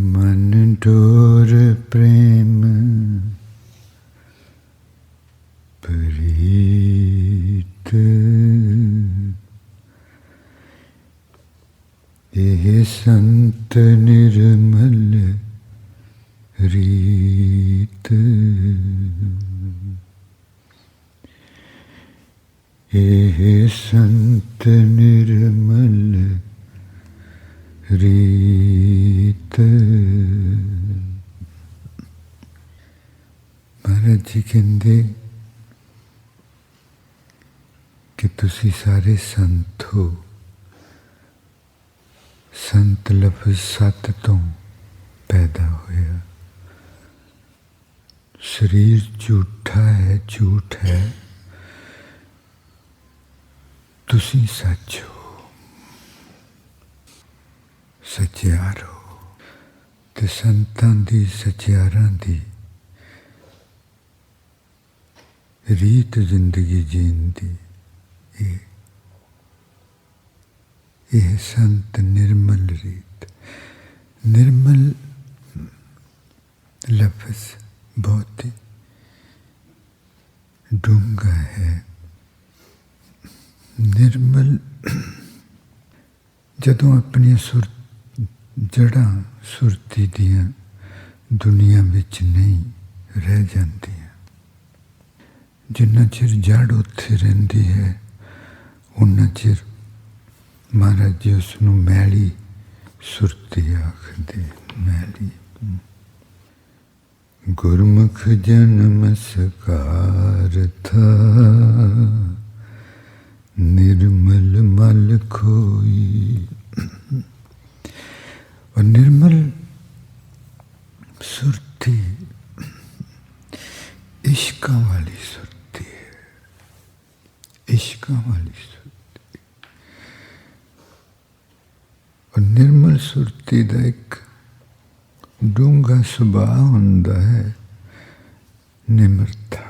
ਮਨ ਡੋਰ ਪ੍ਰੇਮ ਪ੍ਰੀਤ। ਇਹ ਸੰਤ ਨਿਰਮਲ ਰੀਤ। ਇਹ ਸੰਤ ਨਿਰਮਲ ਰੀਤ। ਮਹਾਰਾਜ ਜੀ ਕਹਿੰਦੇ ਕਿ ਤੁਸੀਂ ਸਾਰੇ ਸੰਤ ਹੋ। ਸੰਤ ਲਫ਼ਜ਼ ਸਤ ਤੋਂ ਪੈਦਾ ਹੋਇਆ। ਸਰੀਰ ਝੂਠਾ ਹੈ, ਝੂਠ ਹੈ। ਤੁਸੀਂ ਸੱਚ ਹੋ। ਸਚਿਆਰ ਹੋ ਤੇ ਸੰਤਾਂ ਦੀ ਸਚਿਆਰਾਂ ਦੀ ਰੀਤ ਜ਼ਿੰਦਗੀ ਜੀਣ ਦੀ ਇਹ ਇਹ ਸੰਤ ਨਿਰਮਲ ਰੀਤ, ਨਿਰਮਲ ਲਫ਼ਜ਼ ਬਹੁਤ ਹੀ ਡੂੰਘਾ ਹੈ। ਨਿਰਮਲ ਜਦੋਂ ਆਪਣੀਆਂ ਸੁਰਤ ਜੜਾਂ ਸੁਰਤੀ ਦੀਆਂ ਦੁਨੀਆ ਵਿੱਚ ਨਹੀਂ ਰਹਿ ਜਾਂਦੀਆਂ। ਜਿੰਨਾ ਚਿਰ ਜੜ ਉੱਥੇ ਰਹਿੰਦੀ ਹੈ ਉਹਨਾਂ ਚਿਰ ਮਹਾਰਾਜ ਜੀ ਉਸ ਨੂੰ ਮੈਲੀ ਸੁਰਤੀ ਆਖਦੇ, ਮੈਲੀ। ਗੁਰਮੁਖ ਜਨਮ ਸਕਾਰ ਥਾ, ਨਿਰਮਲ ਮਲ ਖੋਈ। है इश्का वाली सुरती और निर्मल सुरती का एक डूंगा सुभाव ਹੁੰਦਾ ਹੈ ਨਿਮਰਤਾ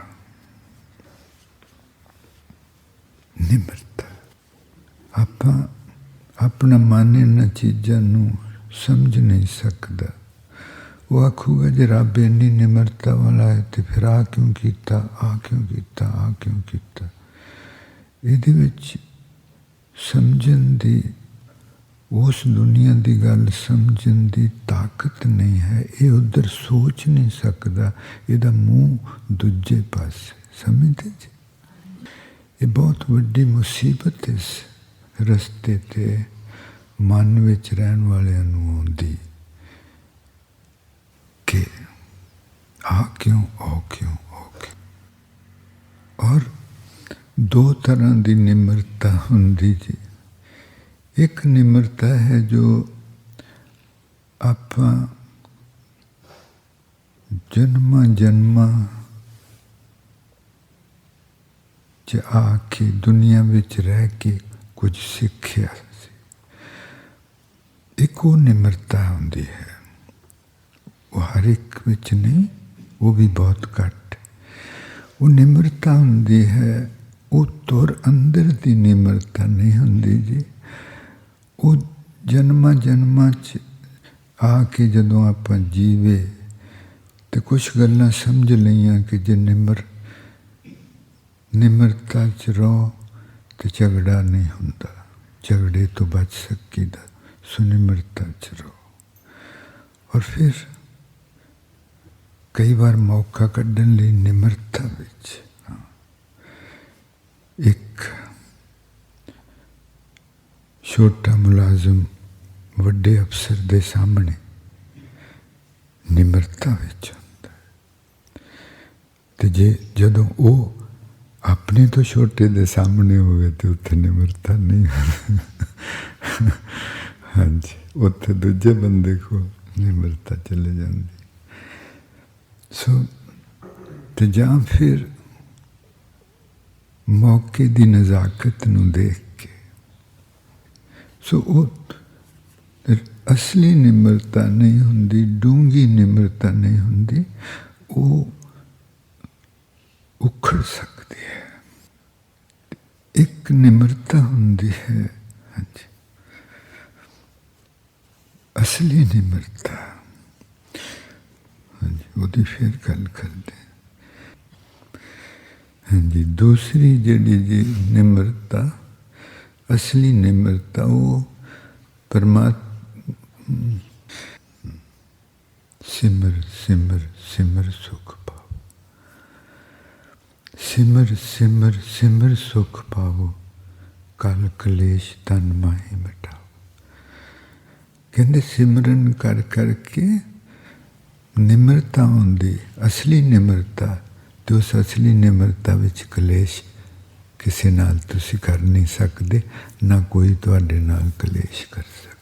ਨਿਮਰਤਾ ਆਪਾਂ ਆਪਣਾ ਮਨ ਇਹਨਾਂ ਚੀਜ਼ਾਂ ਨੂੰ ਸਮਝ ਨਹੀਂ ਸਕਦਾ ਉਹ ਆਖੂਗਾ ਜੇ ਰੱਬ ਇੰਨੀ ਨਿਮਰਤਾ ਵਾਲਾ ਹੈ ਤੇ ਫਿਰ ਆ ਕਿਉਂ ਕੀਤਾ ਆ ਕਿਉਂ ਕੀਤਾ ਆ ਕਿਉਂ ਕੀਤਾ ਇਹਦੇ ਵਿੱਚ ਸਮਝਣ ਦੀ, ਉਸ ਦੁਨੀਆ ਦੀ ਗੱਲ ਸਮਝਣ ਦੀ ਤਾਕਤ ਨਹੀਂ ਹੈ। ਇਹ ਉਧਰ ਸੋਚ ਨਹੀਂ ਸਕਦਾ। ਇਹਦਾ ਮੂੰਹ ਦੂਜੇ ਪਾਸੇ। ਸਮਝਦੇ ਜੀ? ਇਹ ਬਹੁਤ ਵੱਡੀ ਮੁਸੀਬਤ ਇਸ ਰਸਤੇ ਤੇ ਮਨ ਵਿੱਚ ਰਹਿਣ ਵਾਲਿਆਂ ਨੂੰ ਆਉਂਦੀ ਕਿ ਆ ਕਿਉਂ, ਉਹ ਕਿਉਂ ਔਰ ਦੋ ਤਰ੍ਹਾਂ ਦੀ ਨਿਮਰਤਾ ਹੁੰਦੀ ਜੀ। ਇੱਕ ਨਿਮਰਤਾ ਹੈ ਜੋ ਆਪਾਂ ਜਨਮਾਂ ਜਨਮਾਂ ਚ ਆ ਕੇ ਦੁਨੀਆ ਵਿੱਚ ਰਹਿ ਕੇ ਕੁਝ ਸਿੱਖਿਆ ਸੀ। ਇੱਕ ਉਹ ਨਿਮਰਤਾ ਹੁੰਦੀ ਹੈ। ਉਹ ਹਰ ਇੱਕ ਵਿੱਚ ਨਹੀਂ, ਉਹ ਵੀ ਬਹੁਤ ਘੱਟ। ਉਹ ਨਿਮਰਤਾ ਹੁੰਦੀ ਹੈ ਉਹ ਤੁਰ ਅੰਦਰ ਦੀ ਨਿਮਰਤਾ ਨਹੀਂ ਹੁੰਦੀ ਜੀ। ਉਹ ਜਨਮਾਂ ਜਨਮਾਂ ਚ ਆ ਕੇ ਜਦੋਂ ਆਪਾਂ ਜੀਵੇ ਤੇ ਕੁਝ ਗੱਲਾਂ ਸਮਝ ਲਈਆਂ ਕਿ ਜੇ ਨਿਮਰ, ਨਿਮਰਤਾ ਚ ਰਹੋ ਤੇ ਝਗੜਾ ਨਹੀਂ ਹੁੰਦਾ। ਝਗੜੇ ਤੋਂ ਬਚ ਸਕੀਦਾ, ਸੁਨਿਮਰਤਾ ਚ ਰਹੋ ਔਰ ਫਿਰ ਕਈ ਵਾਰ ਮੌਕਾ ਕੱਢਣ ਲਈ ਨਿਮਰਤਾ ਵਿੱਚ ਇੱਕ ਛੋਟਾ ਮੁਲਾਜ਼ਮ ਵੱਡੇ ਅਫਸਰ ਦੇ ਸਾਹਮਣੇ ਨਿਮਰਤਾ ਵਿੱਚ ਹੁੰਦਾ ਤੇ ਜੇ ਜਦੋਂ ਉਹ ਆਪਣੇ ਤੋਂ ਛੋਟੇ ਦੇ ਸਾਹਮਣੇ ਹੋਵੇ ਤੇ ਉੱਥੇ ਨਿਮਰਤਾ ਨਹੀਂ ਹੁੰਦੀ। ਹਾਂਜੀ, ਉੱਥੇ ਦੂਜੇ ਬੰਦੇ ਕੋ ਨਿਮਰਤਾ ਚਲੇ ਜਾਂਦੀ। ਸੋ, ਤੇ ਜਾਂ ਫਿਰ ਮੌਕੇ ਦੀ ਨਜ਼ਾਕਤ ਨੂੰ ਦੇਖ ਕੇ। ਸੋ ਉਹ ਅਸਲੀ ਨਿਮਰਤਾ ਨਹੀਂ ਹੁੰਦੀ ਡੂੰਗੀ ਨਿਮਰਤਾ ਨਹੀਂ ਹੁੰਦੀ, ਉਹ ਉਖੜ ਸਕਦੀ ਹੈ। ਇੱਕ ਨਿਮਰਤਾ ਹੁੰਦੀ ਹੈ, ਹਾਂਜੀ। ਅਸਲੀ ਨਿਮਰਤਾ। ਹਾਂਜੀ, ਉਹਦੀ ਫਿਰ ਗੱਲ ਕਰਦੇ ਹਾਂਜੀ, ਦੂਸਰੀ ਜਿਹੜੀ ਜੀ ਨਿਮਰਤਾ, ਅਸਲੀ ਨਿਮਰਤਾ, ਉਹ ਪਰਮਾਤਮਾ ਸਿਮਰ ਸਿਮਰ ਸਿਮਰ ਸੁਖ ਪਾਓ। ਸਿਮਰ ਸਿਮਰ ਸਿਮਰ ਸੁਖ ਪਾਵੋ, ਕਲ ਕਲੇਸ਼ ਤਨ ਮਾਹੀ ਮਿਟਾਓ। ਕਹਿੰਦੇ ਸਿਮਰਨ ਕਰ ਕਰਕੇ ਨਿਮਰਤਾ ਹੁੰਦੀ, ਅਸਲੀ ਨਿਮਰਤਾ ਤੇ ਉਸ ਅਸਲੀ ਨਿਮਰਤਾ ਵਿੱਚ ਕਲੇਸ਼ ਕਿਸੇ ਨਾਲ ਤੁਸੀਂ ਕਰ ਨਹੀਂ ਸਕਦੇ, ਨਾ ਕੋਈ ਤੁਹਾਡੇ ਨਾਲ ਕਲੇਸ਼ ਕਰ ਸਕਦਾ।